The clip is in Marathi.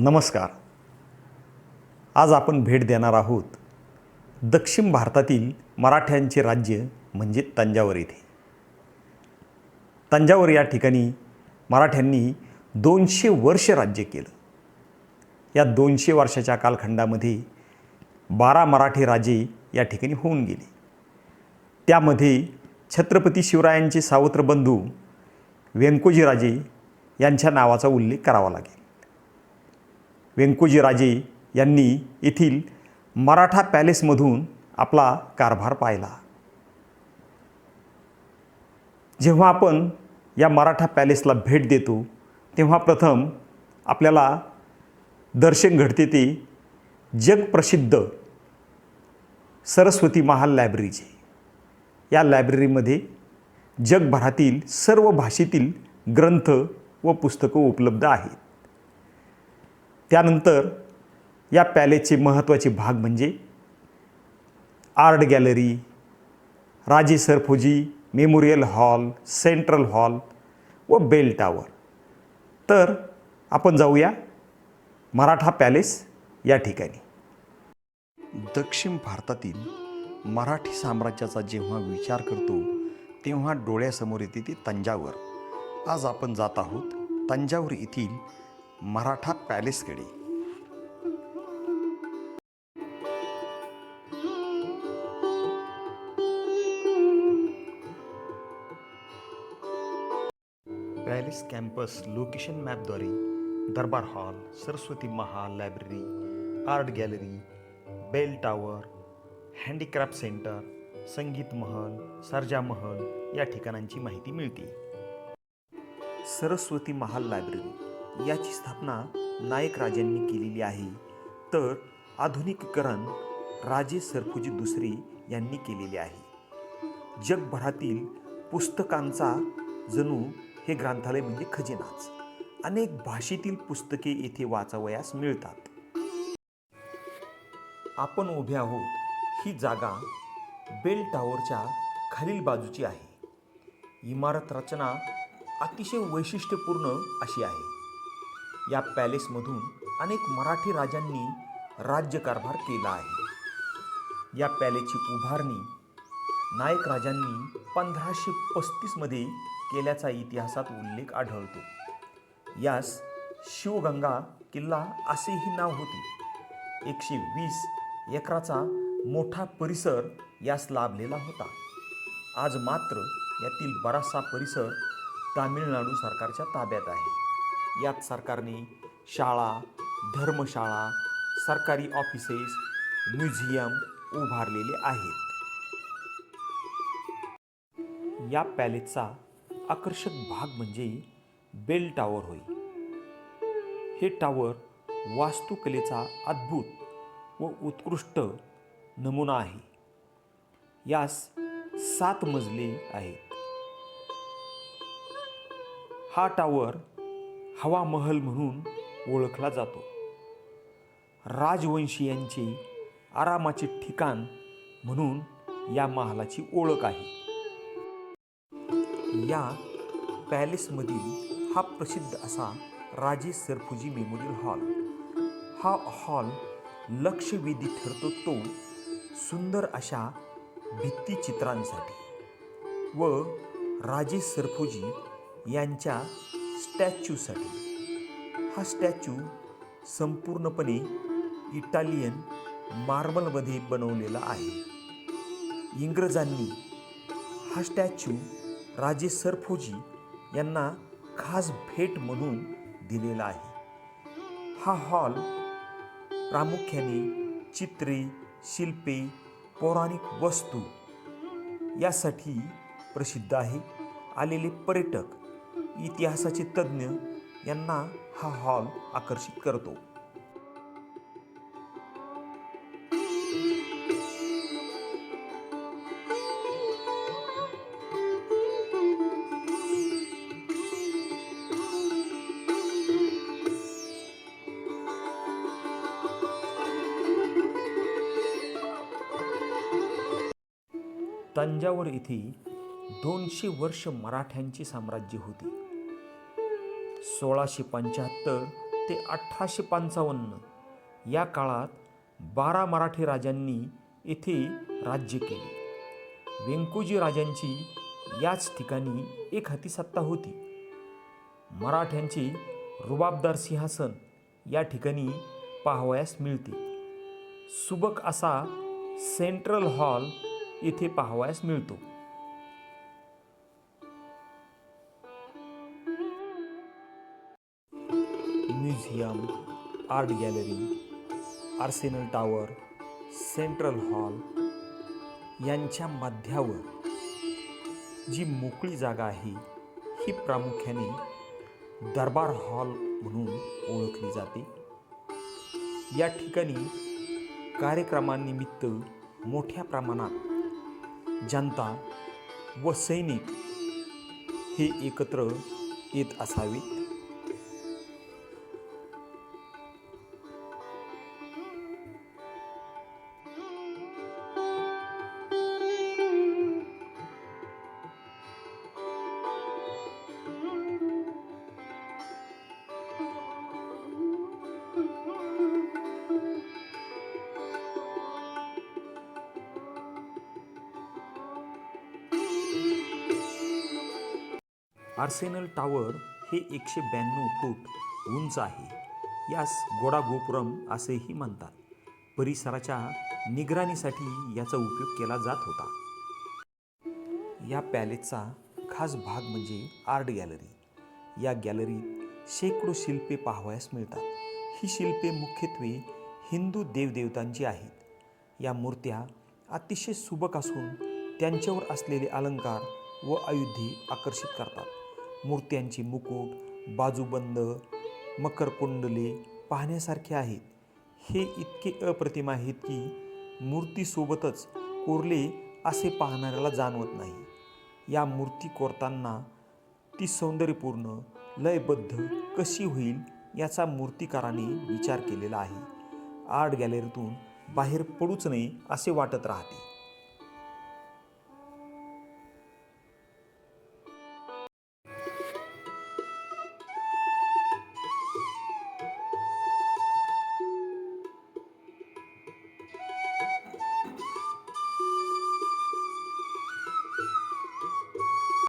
नमस्कार. आज आपण भेट देणार आहोत दक्षिण भारतातील मराठ्यांचे राज्य म्हणजे तंजावर येथे. तंजावर या ठिकाणी मराठ्यांनी दोनशे वर्ष राज्य केलं. या दोनशे वर्षाच्या कालखंडामध्ये बारा मराठी राजे या ठिकाणी होऊन गेले. त्यामध्ये छत्रपती शिवरायांचे सावत्र बंधू व्यंकोजीराजे यांच्या नावाचा उल्लेख करावा लागेल. व्यंकुजीराजे यांनी येथील मराठा पॅलेसमधून आपला कारभार पाहिला. जेव्हा आपण या मराठा पॅलेसला भेट देतो तेव्हा प्रथम आपल्याला दर्शन घडते ते जगप्रसिद्ध सरस्वती महाल लायब्ररीचे. या लायब्ररीमध्ये जगभरातील सर्व भाषेतील ग्रंथ व पुस्तकं उपलब्ध आहेत. त्यानंतर या पॅलेसचे महत्त्वाचे भाग म्हणजे art gallery Raje Serfoji memorial hall central hall व बेल टावर. तर आपण जाऊया मराठा पॅलेस या ठिकाणी. दक्षिण भारतातील मराठी साम्राज्याचा जेव्हा विचार करतो तेव्हा डोळ्यासमोर येते ते तंजावर. आज आपण जात आहोत तंजावर येथील मराठा पॅलेसकडे palace campus location मॅपद्वारे Darbar hall Saraswati Mahal library art gallery bell tower handicraft centre Sangeet Mahal Sarja Mahal या ठिकाणांची माहिती मिळते. सरस्वती महाल लायब्ररी. याची स्थापना नायक राजांनी केलेली आहे. तर आधुनिकीकरण राजे सरफुजी दुसरे यांनी केलेले आहे. जगभरातील पुस्तकांचा जणू हे ग्रंथालय म्हणजे खजिनाच. अनेक भाषेतील पुस्तके येथे वाचावयास मिळतात. आपण उभे आहोत. ही जागा बेल टॉवरच्या खालील बाजूची आहे. इमारत रचना अतिशय वैशिष्ट्यपूर्ण अशी आहे. या पॅलेसमधून अनेक मराठी राजांनी राज्यकारभार केला आहे. या पॅलेसची उभारणी नायक राजांनी पंधराशे पस्तीसमध्ये केल्याचा इतिहासात उल्लेख आढळतो. यास शिवगंगा किल्ला असेही नाव होते. एकशे वीस एकराचा मोठा परिसर यास लाभलेला होता. आज मात्र यातील बराचसा परिसर तामिळनाडू सरकारच्या ताब्यात आहे. यात सरकारने शाळा धर्मशाळा सरकारी ऑफिसेस म्युझियम उभारलेले आहेत. या पॅलेसचा आकर्षक भाग म्हणजे बेल टॉवर होय. हे टॉवर वास्तुकलेचा अद्भुत व उत्कृष्ट नमुना आहे. यास सात मजले आहेत. हा टॉवर हवा महल म्हणून ओळखला जातो. राजवंशीयांचे आरामाचे ठिकाण म्हणून या महालाची ओळख आहे. या पॅलेसमधील हा प्रसिद्ध असा राजे सरफुजी मेमोरियल हॉल. हा हॉल लक्षवेधी ठरतो तो सुंदर अशा भित्तिचित्रांसाठी व राजे सरफुजी यांच्या स्टॅच्यूसाठी. हा स्टॅच्यू संपूर्णपणे इटालियन मार्बलमध्ये बनवलेला आहे. इंग्रजांनी हा स्टॅच्यू राजे सरफोजी यांना खास भेट म्हणून दिलेला आहे. हा हॉल प्रामुख्याने चित्रे शिल्पे पौराणिक वस्तू यासाठी प्रसिद्ध आहे. आलेले पर्यटक इतिहासाचे तज्ज्ञ यांना हा हॉल आकर्षित करतो. तंजावर येथे दोनशे वर्ष मराठ्यांचे साम्राज्य होते. सोळाशे पंच्याहत्तर ते अठराशे पंचावन्न या काळात बारा मराठी राजांनी येथे राज्य केले. व्यंकोजी राजांची याच ठिकाणी एक हाती सत्ता होती. मराठ्यांचे रुबाबदार सिंहासन या ठिकाणी पाहावयास मिळते. सुबक असा सेंट्रल हॉल येथे पाहावयास मिळतो. Museum art gallery arsenal tower central hall यांच्या मध्यावर जी मोकळी जागा आहे ही प्रामुख्याने दरबार हॉल म्हणून ओळखली जाते. या ठिकाणी कार्यक्रमानिमित्त मोठ्या प्रमाणात जनता व सैनिक हे एकत्र येत असावेत आर्सेनल टावर हे एकशे ब्याण्णव फूट उंच आहे. यास गोडा गोपुरम असेही म्हणतात. परिसराच्या निगराणीसाठी याचा उपयोग केला जात होता. या पॅलेसचा खास भाग म्हणजे आर्ट गॅलरी. या गॅलरीत शेकडो शिल्पे पाहावयास मिळतात. ही शिल्पे मुख्यत्वे हिंदू देवदेवतांची आहेत. या मूर्त्या अतिशय सुबक असून त्यांच्यावर असलेले अलंकार व अयोध्ये आकर्षित करतात. मूर्त्यांची मुकुट बाजूबंद मकरकुंडले पाहण्यासारखे आहेत. हे इतके अप्रतिम आहेत की मूर्तीसोबतच कोरले असे पाहणाऱ्याला जाणवत नाही. या मूर्ती कोरताना ती सौंदर्यपूर्ण लयबद्ध कशी होईल याचा मूर्तिकाराने विचार केलेला आहे. आर्ट गॅलरीतून बाहेर पडूच नये असे वाटत राहते.